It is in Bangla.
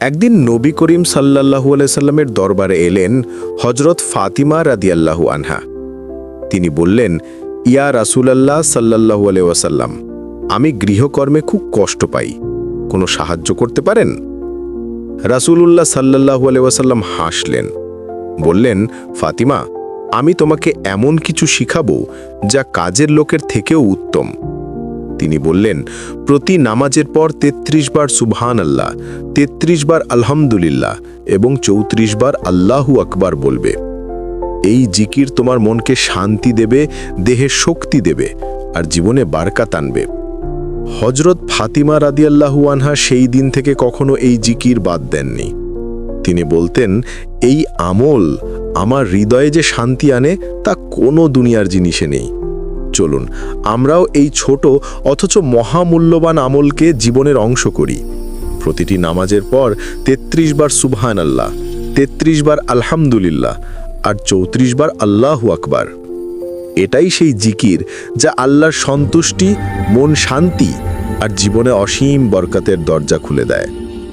একদিন নবী করিম সাল্লাল্লাহু আলাইসাল্লামের দরবারে এলেন হজরত ফাতিমা রাদিয়াল্লাহু আনহা। তিনি বললেন, ইয়া রাসূলাল্লাহ সাল্লাল্লাহু আলাইহি ওয়াসাল্লাম, আমি গৃহকর্মে খুব কষ্ট পাই। কোনো সাহায্য করতে পারেন? রাসূলুল্লাহ সাল্লাল্লাহু আলাইহি ওয়াসাল্লাম হাসলেন। বললেন, ফাতিমা, আমি তোমাকে এমন কিছু শিখাবো যা কাজের লোকের থেকেও উত্তম। তিনি বললেন, প্রতি নামাজের পর ৩৩ বার সুবহান আল্লাহ ৩৩ বার আলহামদুলিল্লাহ এবং ৩৪ বার আল্লাহু আকবার বলবে। এই জিকির তোমার মনকে শান্তি দেবে, দেহে শক্তি দেবে আর জীবনে বারকাত আনবে। হজরত ফাতিমা রাদিয়াল্লাহু আনহা সেই দিন থেকে কখনো এই জিকির বাদ দেননি। তিনি বলতেন, এই আমল আমার হৃদয়ে যে শান্তি আনে, তা কোনো দুনিয়ার জিনিসে নেই। চলুন, আমরাও এই ছোট অথচ মহামূল্যবান আমলকে জীবনের অংশ করি। প্রতিটি নামাজের পর ৩৩ বার সুবহান আল্লাহ ৩৩ বার আলহামদুলিল্লাহ আর চৌত্রিশ বার আল্লাহু আকবার। এটাই সেই জিকির যা আল্লাহর সন্তুষ্টি, মন শান্তি আর জীবনে অসীম বরকাতের দরজা খুলে দেয়।